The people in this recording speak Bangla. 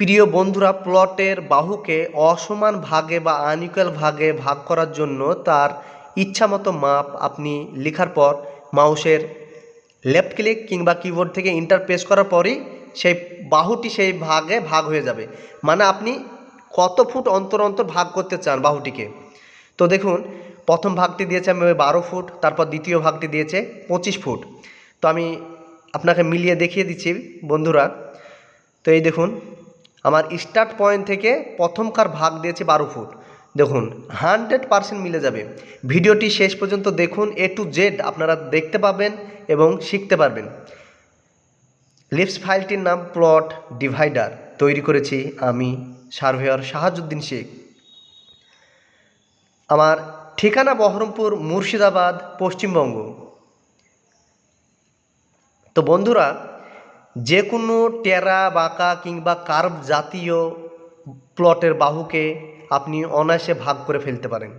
প্রিয় বন্ধুরা, প্লটের বাহুকে অসমান ভাগে বা আনইকুয়াল ভাগে ভাগ করার জন্য তার ইচ্ছামতো মাপ আপনি লেখার পর মাউসের লেফট ক্লিক কিংবা কিবোর্ড থেকে ইন্টার প্রেস করার পরই সেই বাহুটি সেই ভাগে ভাগ হয়ে যাবে। মানে আপনি কত ফুট অন্তর অন্তর ভাগ করতে চান বাহুটিকে? তো দেখুন, প্রথম ভাগটি দিয়েছে আমি বারো ফুট, তারপর দ্বিতীয় ভাগটি দিয়েছে পঁচিশ ফুট। তো আমি আপনাকে মিলিয়ে দেখিয়ে দিচ্ছি বন্ধুরা। তো এই দেখুন আমার স্টার্ট পয়েন্ট থেকে প্রথমকার ভাগ দিয়েছে বারো ফুট। দেখুন হান্ড্রেড পারসেন্ট মিলে যাবে। ভিডিওটি শেষ পর্যন্ত দেখুন এ টু জেড আপনারা দেখতে পাবেন এবং শিখতে পারবেন। লিপস ফাইলটির নাম প্লট ডিভাইডার তৈরি করেছি আমি সার্ভেয়ার শাহাজুদ্দিন শেখ। আমার ঠিকানা বহরমপুর, মুর্শিদাবাদ, পশ্চিমবঙ্গ। তো বন্ধুরা যে কোনো টেরা, বাঁকা কিংবা কার্ভ জাতীয় প্লটের বাহুকে আপনি অনায়াসে ভাগ করে ফেলতে পারেন।